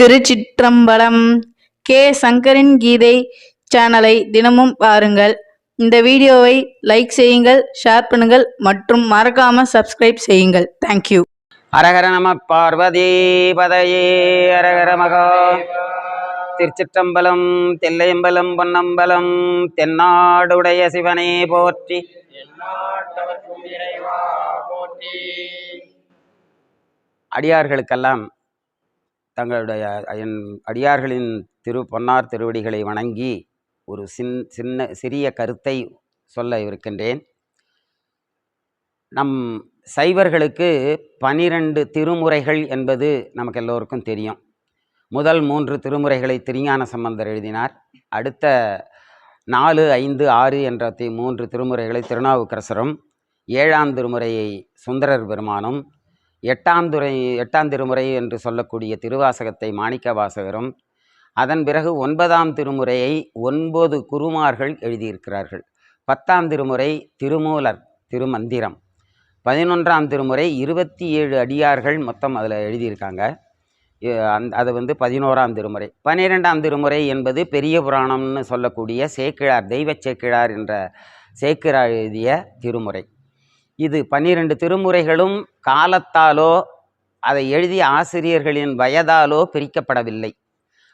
திருச்சிற்றம்பலம் K. சங்கரின் கீதை சேனலை தினமும் பாருங்கள். இந்த வீடியோவை லைக் செய்யுங்கள் ஷேர் பண்ணுங்கள் மற்றும் மறக்காம சப்ஸ்கிரைப் செய்யுங்கள். தேங்க்யூ அரகர நம பார்வதி பதையே அரகர மகா. திருச்சிற்றம்பலம் தில்லையம்பலம் பொன்னம்பலம் தென்னாடுடைய சிவனே போற்றி. அடியார்களுக்கெல்லாம் தங்களுடைய என் அடியார்களின் திரு பொன்னார் திருவடிகளை வணங்கி ஒரு சின் சின்ன சிறிய கருத்தை சொல்ல இருக்கின்றேன். நம் சைவர்களுக்கு பனிரெண்டு திருமுறைகள் என்பது நமக்கு எல்லோருக்கும் தெரியும். முதல் மூன்று திருமுறைகளை திருஞான சம்பந்தர் எழுதினார். அடுத்த நாலு ஐந்து ஆறு என்ற தி மூன்று திருமுறைகளை திருநாவுக்கரசரும் ஏழாம் திருமுறையை சுந்தரர் பெருமானும் எட்டாம் துறை எட்டாம் திருமுறை என்று சொல்லக்கூடிய திருவாசகத்தை மாணிக்க வாசகரும் அதன் பிறகு ஒன்பதாம் திருமுறையை ஒன்பது குருமார்கள் எழுதியிருக்கிறார்கள். பத்தாம் திருமுறை திருமூலர் திருமந்திரம். பதினொன்றாம் திருமுறை இருபத்தி ஏழு அடியார்கள் மொத்தம் அதில் எழுதியிருக்காங்க. அந் அந்த அது வந்து பதினோராம் திருமுறை. பன்னிரெண்டாம் திருமுறை என்பது பெரிய புராணம்னு சொல்லக்கூடிய சேக்கிழார் தெய்வ சேக்கிழார் என்ற சேக்கிழார் எழுதிய திருமுறை. இது பன்னிரண்டு திருமுறைகளும் காலத்தாலோ அதை எழுதிய ஆசிரியர்களின் வயதாலோ பிரிக்கப்படவில்லை.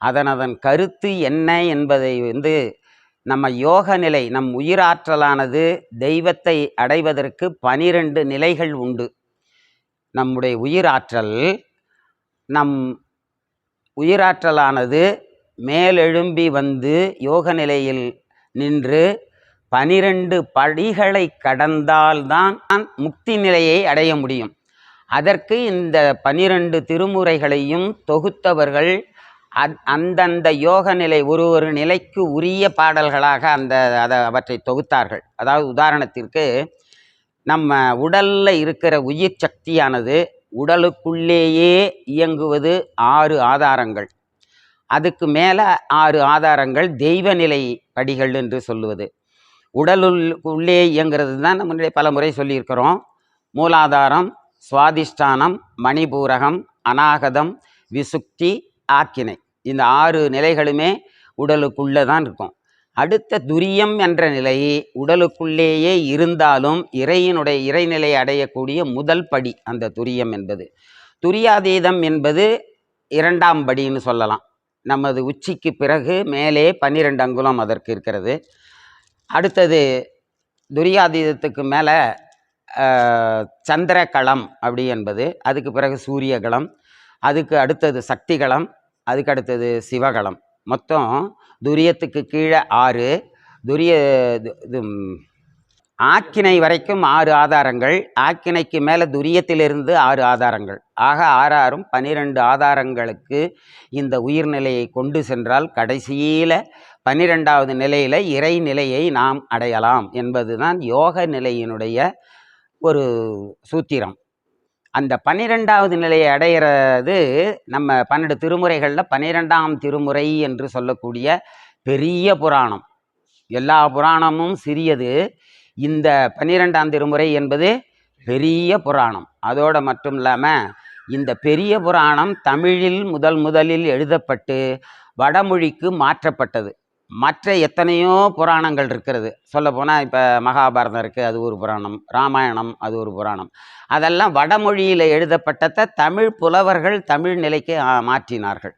அதன் அதன் கருத்து என்ன என்பதை வந்து நம்ம யோக நிலை நம் உயிராற்றலானது தெய்வத்தை அடைவதற்கு பனிரெண்டு நிலைகள் உண்டு. நம்முடைய உயிராற்றல் நம் உயிராற்றலானது மேலெழும்பி வந்து யோக நிலையில் நின்று பனிரெண்டு படிகளை கடந்தால்தான் முக்தி நிலையை அடைய முடியும். அதற்கு இந்த பனிரெண்டு திருமுறைகளையும் தொகுத்தவர்கள் அந்- அந்தந்த யோக நிலை ஒரு ஒரு நிலைக்கு உரிய பாடல்களாக அந்த அதை அவற்றை தொகுத்தார்கள். அதாவது உதாரணத்திற்கு நம்ம உடலில் இருக்கிற உயிர் சக்தியானது உடலுக்குள்ளேயே இயங்குவது ஆறு ஆதாரங்கள். அதுக்கு மேலே ஆறு ஆதாரங்கள் தெய்வ நிலை படிகள் என்று சொல்லுவது. உடலுள் உள்ளே இயங்கிறது தான் முன்னாடி பல முறை சொல்லியிருக்கிறோம். மூலாதாரம் சுவாதிஷ்டானம் மணிபூரகம் அநாகதம் விசுக்தி ஆக்கினை. இந்த ஆறு நிலைகளுமே உடலுக்குள்ளே தான் இருக்கும். அடுத்த துரியம் என்ற நிலை உடலுக்குள்ளேயே இருந்தாலும் இறையினுடைய இறைநிலை அடையக்கூடிய முதல் படி அந்த துரியம் என்பது. துரியாதீதம் என்பது இரண்டாம் படின்னு சொல்லலாம். நமது உச்சிக்கு பிறகு மேலே பன்னிரெண்டு அங்குலம் அதற்கு இருக்கிறது. அடுத்தது துரியாதீதத்துக்கு மேலே சந்திரகலம் அப்படி என்பது அதுக்கு பிறகு சூரியகலம் அதுக்கு அடுத்தது சக்திகளம் அதுக்கு அடுத்தது சிவகலம். மொத்தம் துரியத்துக்கு கீழே ஆறு துரிய இது இது, ஆக்கினை வரைக்கும் ஆறு ஆதாரங்கள் ஆக்கினைக்கு மேலே துரியத்திலிருந்து ஆறு ஆதாரங்கள். ஆக ஆறாறும் பனிரெண்டு ஆதாரங்களுக்கு இந்த உயிர்நிலையை கொண்டு சென்றால் கடைசியில் பன்னிரெண்டாவது நிலையில் இறை நிலையை நாம் அடையலாம் என்பதுதான் யோக நிலையினுடைய ஒரு சூத்திரம். அந்த பன்னிரெண்டாவது நிலையை அடையிறது நம்ம பன்னெண்டு திருமுறைகளில் பன்னிரெண்டாம் திருமுறை என்று சொல்லக்கூடிய பெரிய புராணம். எல்லா புராணமும் சிறியது. இந்த பன்னிரெண்டாம் திருமுறை என்பது பெரிய புராணம். அதோட மட்டும் இல்லாமல் இந்த பெரிய புராணம் தமிழில் முதல் முதலில் எழுதப்பட்டு வடமொழிக்கு மாற்றப்பட்டது. மற்ற எத்தனையோ புராணங்கள் இருக்கிறது. சொல்லப்போனால் இப்போ மகாபாரதம் இருக்குது அது ஒரு புராணம். ராமாயணம் அது ஒரு புராணம். அதெல்லாம் வடமொழியில் எழுதப்பட்டதை தமிழ் புலவர்கள் தமிழ் நிலைக்கு மாற்றினார்கள்.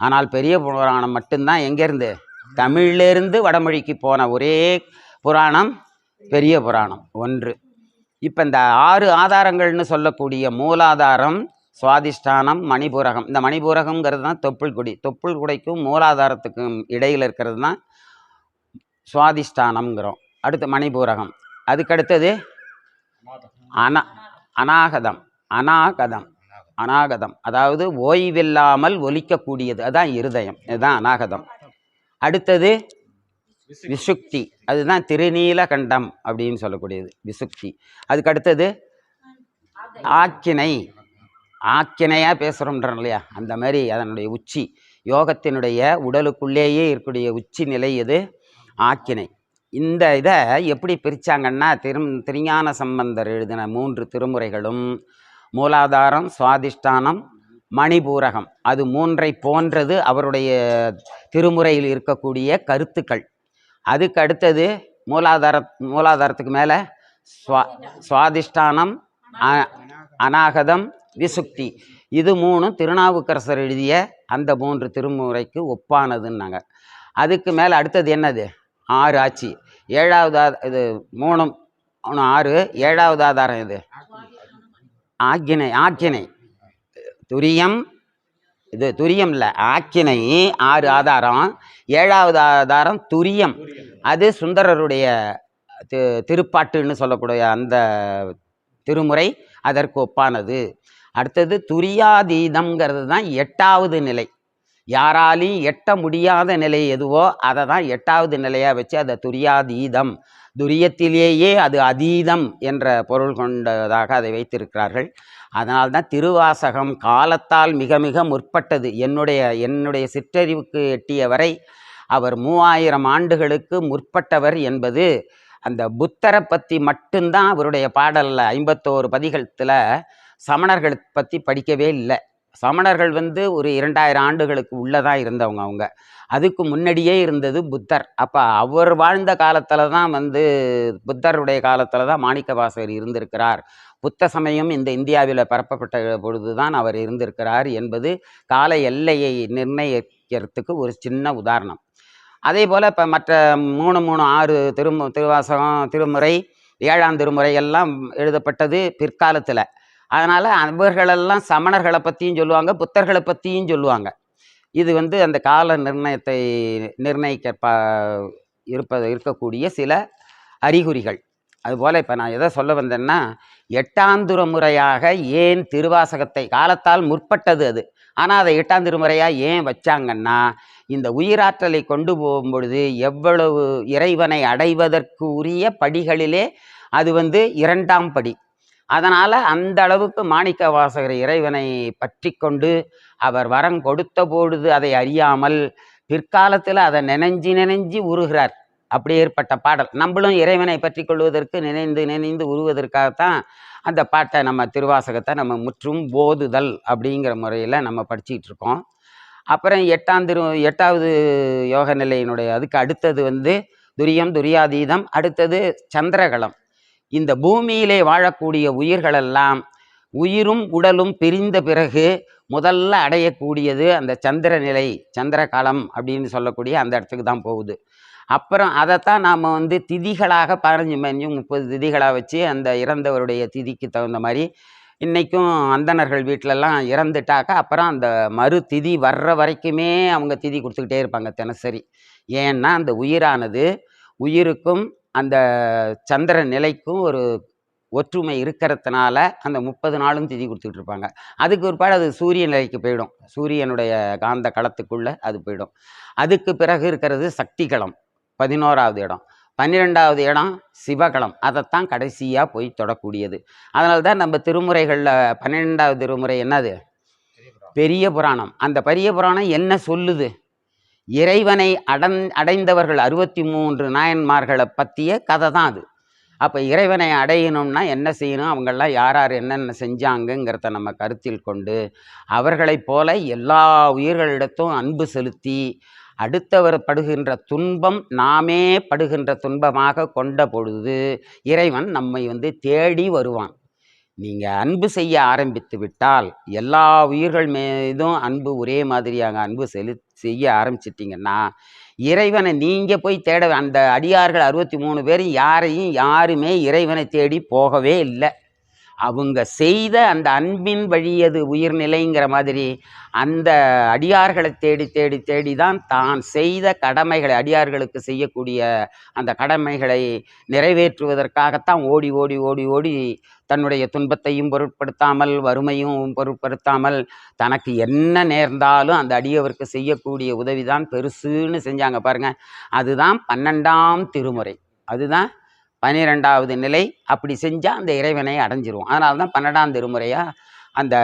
ஆனால் பெரிய புராணம் மட்டும்தான். எங்கேருந்து? தமிழிலிருந்து வடமொழிக்கு போன ஒரே புராணம் பெரிய புராணம் ஒன்று. இப்போ இந்த ஆறு ஆதாரங்கள்னு சொல்லக்கூடிய மூலாதாரம் சுவாதிஷ்டானம் மணிபூரகம். இந்த மணிபூரகம்ங்கிறது தான் தொப்புள் குடி. தொப்புள் குடைக்கும் மூலாதாரத்துக்கும் இடையில் இருக்கிறது தான் சுவாதிஷ்டானம்ங்கிறோம். அடுத்து மணிபூரகம். அதுக்கடுத்தது அனா அநாகதம். அநாகதம். அநாகதம். அதாவது ஓய்வில்லாமல் ஒலிக்கக்கூடியது. அதான் இருதயம். இதுதான் அநாகதம். அடுத்தது விசுக்தி. அதுதான் திருநீலகண்டம் அப்படின்னு சொல்லக்கூடியது. விசுக்தி. அதுக்கு அடுத்தது ஆக்கினை. ஆக்கினையாக பேசுகிறோம்ன்றோம் இல்லையா? அந்த மாதிரி அதனுடைய உச்சி. யோகத்தினுடைய உடலுக்குள்ளேயே இருக்கக்கூடிய உச்சி நிலை எது? ஆக்கினை. இந்த இதை எப்படி பிரித்தாங்கன்னா திரும் திருஞான சம்பந்தர் எழுதின மூன்று திருமுறைகளும் மூலாதாரம் சுவாதிஷ்டானம் மணிபூரகம். அது மூன்றை போன்றது அவருடைய திருமுறையில் இருக்கக்கூடிய கருத்துக்கள். அதுக்கு அடுத்தது மூலாதார மூலாதாரத்துக்கு மேலே சுவா சுவாதிஷ்டானம் அநாகதம் விசுக்தி. இது மூணும் திருநாவுக்கரசர் எழுதிய அந்த மூன்று திருமுறைக்கு ஒப்பானதுன்னாங்க. அதுக்கு மேலே அடுத்தது என்னது? ஆறு ஆட்சி. ஏழாவது இது மூணும் ஒன்று ஆறு ஏழாவது ஆதாரம் இது ஆக்கினை ஆக்கினை. துரியம் இது துரியம் இல்லை ஆக்கினை ஆறு ஆதாரம். ஏழாவது ஆதாரம் துரியம். அது சுந்தரருடைய தி திருப்பாட்டுன்னு சொல்லக்கூடிய அந்த திருமுறை. அதற்கு ஒப்பானது. அடுத்தது துரியாதீதம்ங்கிறது தான் எட்டாவது நிலை. யாராலையும் எட்ட முடியாத நிலை எதுவோ அதை தான் எட்டாவது நிலையாக வச்சு அதை துரியாதீதம் துரியத்திலேயே அது அதீதம் என்ற பொருள் கொண்டதாக அதை வைத்திருக்கிறார்கள். அதனால்தான் திருவாசகம் காலத்தால் மிக மிக முற்பட்டது. என்னுடைய என்னுடைய சிற்றறிவுக்கு எட்டிய வரை அவர் மூவாயிரம் ஆண்டுகளுக்கு முற்பட்டவர் என்பது அந்த புத்தரை பற்றி மட்டும்தான் அவருடைய பாடலில் ஐம்பத்தோரு பதிகத்தில் சமணர்கள் பற்றி படிக்கவே இல்லை. சமணர்கள் வந்து ஒரு இரண்டாயிரம் ஆண்டுகளுக்கு உள்ளதாக இருந்தவங்க அவங்க. அதுக்கு முன்னாடியே இருந்தது புத்தர். அப்போ அவர் வாழ்ந்த காலத்தில் தான் வந்து புத்தருடைய காலத்தில் தான் மாணிக்க வாசகர் இருந்திருக்கிறார். புத்த சமயம் இந்த இந்தியாவில் பரப்பப்பட்ட பொழுது தான் அவர் இருந்திருக்கிறார் என்பது கால எல்லையை நிர்ணயிக்கிறதுக்கு ஒரு சின்ன உதாரணம். அதே போல் இப்போ மற்ற மூணு மூணு ஆறு திருமு திருவாசகம் திருமுறை ஏழாம் திருமுறை எல்லாம் எழுதப்பட்டது பிற்காலத்தில். அதனால் அவர்களெல்லாம் சமணர்களை பற்றியும் சொல்லுவாங்க புத்தர்களை பற்றியும் சொல்லுவாங்க. இது வந்து அந்த கால நிர்ணயத்தை நிர்ணயிக்க ப இருப்பது இருக்கக்கூடிய சில அறிகுறிகள். அதுபோல் இப்போ நான் எதை சொல்ல வந்தேன்னா எட்டாந்துர முறையாக ஏன் திருவாசகத்தை காலத்தால் முற்பட்டது அது? ஆனால் அதை எட்டாம் முறையாக ஏன் வச்சாங்கன்னா இந்த உயிராற்றலை கொண்டு போகும் பொழுது எவ்வளவு இறைவனை அடைவதற்கு உரிய படிகளிலே அது வந்து இரண்டாம் படி. அதனால் அந்த அளவுக்கு மாணிக்க வாசகர் இறைவனை பற்றி கொண்டு அவர் வரம் கொடுத்த பொழுது அதை அறியாமல் பிற்காலத்தில் அதை நினைஞ்சு நினைஞ்சு உருகிறார். அப்படி ஏற்பட்ட பாடல். நம்மளும் இறைவனை பற்றி கொள்வதற்கு நினைந்து நினைந்து உருவதற்காகத்தான் அந்த பாட்டை நம்ம திருவாசகத்தை நம்ம முற்றும் போதுதல் அப்படிங்கிற முறையில் நம்ம படிச்சுக்கிட்டு இருக்கோம். அப்புறம் எட்டாம் திரு எட்டாவது யோக நிலையினுடைய அதுக்கு அடுத்தது வந்து துரியம் துரியாதீதம் அடுத்தது சந்திரகலம். இந்த பூமியிலே வாழக்கூடிய உயிர்களெல்லாம் உயிரும் உடலும் பிரிந்த பிறகு முதல்ல அடையக்கூடியது அந்த சந்திர நிலை சந்திரகலம் அப்படின்னு சொல்லக்கூடிய அந்த இடத்துக்கு தான் போகுது. அப்புறம் அதைத்தான் நாம் வந்து திதிகளாக பதினஞ்சு பதினஞ்சு முப்பது திதிகளாக வச்சு அந்த இறந்தவருடைய திதிக்கு தகுந்த மாதிரி இன்றைக்கும் அந்தணர்கள் வீட்டிலலாம் இறந்துட்டாக்கா அப்புறம் அந்த மறு திதி வர்ற வரைக்குமே அவங்க திதி கொடுத்துக்கிட்டே இருப்பாங்க தினசரி. ஏன்னா அந்த உயிரானது உயிருக்கும் அந்த சந்திர நிலைக்கும் ஒரு ஒற்றுமை இருக்கிறதுனால அந்த முப்பது நாளும் திதி கொடுத்துட்டு இருப்பாங்க. அதுக்கு பிற்பாடு அது சூரிய நிலைக்கு போயிடும். சூரியனுடைய காந்த களத்துக்குள்ளே அது போயிடும். அதுக்கு பிறகு இருக்கிறது சக்தி களம் பதினோராவது இடம். பன்னிரெண்டாவது இடம் சிவகளம் அதைத்தான் கடைசியாக போய் தொடக்கூடியது. அதனால தான் நம்ம திருமுறைகளில் பன்னிரெண்டாவது திருமுறை என்னது? பெரிய புராணம். அந்த பெரிய புராணம் என்ன சொல்லுது? இறைவனை அடன் அடைந்தவர்கள் அறுபத்தி மூன்று நாயன்மார்களை பற்றிய கதை தான் அது. அப்போ இறைவனை அடையணும்னா என்ன செய்யணும்? அவங்கெல்லாம் யார் யார் என்னென்ன செஞ்சாங்கங்கிறத நம்ம கருத்தில் கொண்டு அவர்களைப் போல எல்லா உயிர்களிடத்தும் அன்பு செலுத்தி அடுத்தவர் படுகின்ற துன்பம் நாமே படுகின்ற துன்பமாக கொண்ட பொழுது இறைவன் நம்மை வந்து தேடி வருவான். நீங்கள் அன்பு செய்ய ஆரம்பித்து விட்டால் எல்லா உயிர்கள் மீதும் அன்பு ஒரே மாதிரியாக அன்பு செலு செய்ய ஆரம்பிச்சிட்டிங்கன்னா இறைவனை நீங்கள் போய் தேட அந்த அடியார்கள் அறுபத்தி மூணு பேர் யாரையும் யாருமே இறைவனை தேடி போகவே இல்லை. அவங்க செய்த அந்த அன்பின் வழியது உயிர்நிலைங்கிற மாதிரி அந்த அடியார்களை தேடி தேடி தேடி தான் தான் செய்த கடமைகளை அடியார்களுக்கு செய்யக்கூடிய அந்த கடமைகளை நிறைவேற்றுவதற்காகத்தான் ஓடி ஓடி ஓடி ஓடி தன்னுடைய துன்பத்தையும் பொருட்படுத்தாமல் வறுமையும் பொருட்படுத்தாமல் தனக்கு என்ன நேர்ந்தாலும் அந்த அடியவருக்கு செய்யக்கூடிய உதவிதான் பெருசுன்னு செஞ்சாங்க பாருங்க. அதுதான் பன்னெண்டாம் திருமுறை. அதுதான் பனிரெண்டாவது நிலை அப்படி செஞ்சால் அந்த இறைவனை அடைஞ்சிருவோம். அதனால தான் பன்னெண்டாம் திருமுறையாக அந்த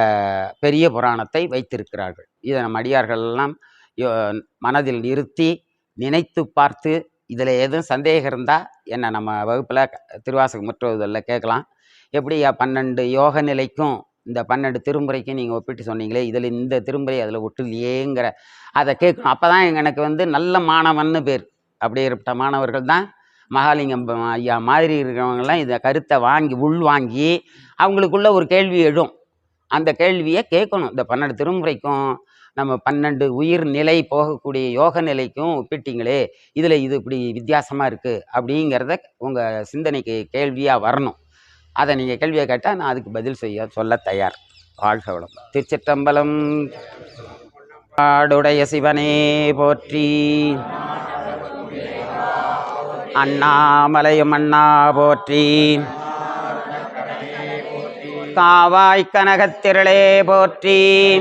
பெரிய புராணத்தை வைத்திருக்கிறார்கள். இதை நம் அடியார்கள் எல்லாம் யோ- மனதில் நிறுத்தி நினைத்து பார்த்து இதில் எதுவும் சந்தேகம் இருந்தால் என்ன நம்ம வகுப்பில் திருவாசகம் முற்றுவதில் கேட்கலாம். எப்படி பன்னெண்டு யோக நிலைக்கும் இந்த பன்னெண்டு திருமுறைக்கும் நீங்கள் ஒப்பிட்டு சொன்னீங்களே இதில் இந்த திருமுறை அதில் ஒட்டுலையேங்கிற அதை கேட்கணும். அப்போ தான் எனக்கு வந்து நல்ல மாணவன்னு பேர். அப்படிப்பட்ட மாணவர்கள் தான் மகாலிங்கம் ஐயா மாதிரி இருக்கிறவங்கெல்லாம் இந்த கருத்தை வாங்கி உள்வாங்கி அவங்களுக்குள்ள ஒரு கேள்வி எழும். அந்த கேள்வியை கேட்கணும். இந்த பன்னெண்டு திருமுறைக்கும் நம்ம பன்னெண்டு உயிர் நிலை போகக்கூடிய யோக நிலைக்கும் ஒப்பிட்டீங்களே இதில் இது இப்படி வித்தியாசமாக இருக்குது அப்படிங்கிறத உங்கள் சிந்தனைக்கு கேள்வியாக வரணும். அதை நீங்கள் கேள்வியை கேட்டால் நான் அதுக்கு பதில் செய்ய சொல்ல தயார். வாழ்க வளம். திருச்சிற்றம்பலம் ஆடுடைய சிவனே போற்றி. அண்ணாமலையும் அண்ணா போற்றி. காவாய் கனகத்திரளே போற்றி.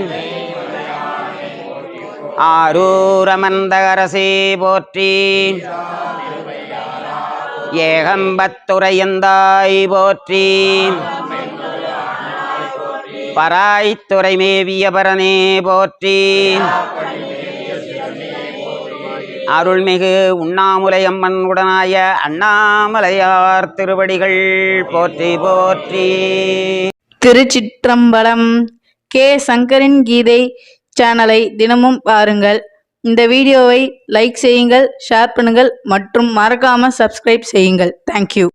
ஆரூரமந்தகரசே போற்றி. ஏகம்பத்துறையந்தாய் போற்றி. பராய்த்துறை மேவிய பரனே போற்றி. அருள்மிகு உண்ணாமுலையம்மன் உடனாய அண்ணாமலையார் திருவடிகள். போற்றி போற்றி. திருச்சிற்றம்பலம் கே. சங்கரின் கீதை சேனலை தினமும் பாருங்கள். இந்த வீடியோவை லைக் செய்யுங்கள் ஷேர் பண்ணுங்கள் மற்றும் மறக்காமல் சப்ஸ்கிரைப் செய்யுங்கள். தேங்க்யூ